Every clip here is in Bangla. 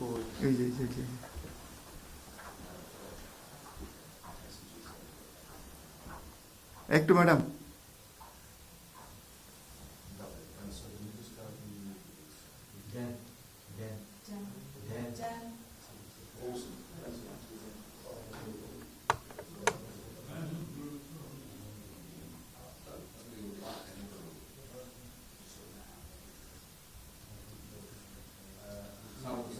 কই? এই একটু ম্যাডাম। আমাদের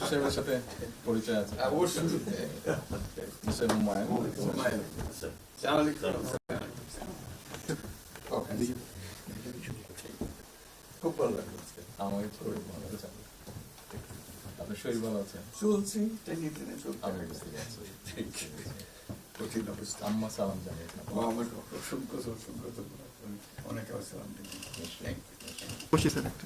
সাহেবের সাথে পরিচয় আছে অবশ্যই হুমায়ুন খুব ভালো লাগল। আমার শরীর ভালো আছে আপনার শরীর ভালো আছে চলছি। কঠিন অবস্থা আম্মা সালাম জানিয়েছেন আমার অসংখ্য অসংখ্য। অনেক থ্যাংক ইউ বসি স্যার একটু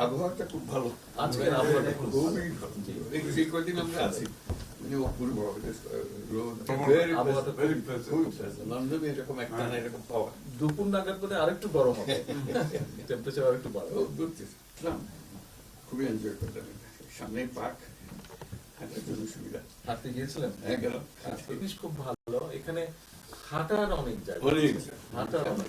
আবহাওয়াটা খুব ভালো। আজকের আবহাওয়াটা খুবই ভালো। এই কদিন আমরা আছি মানে অপূর্ব. খুবই pleasant. লন্ডনে এরকম একটা না এরকম পাওয়া। দুপুর নাগাদ বোধ আরেকটু গরম হবে। টেম্পারেচার আরেকটু বাড়বে। খুবই এনজয় করলাম। সামনে পার্ক হাঁটার জন্য সুবিধা। হাঁটতে গিয়েছিলেন? হ্যাঁ গেলাম। জিনিস খুব ভালো। এখানে হাঁটার অনেক জায়গা হাঁটার অনেক।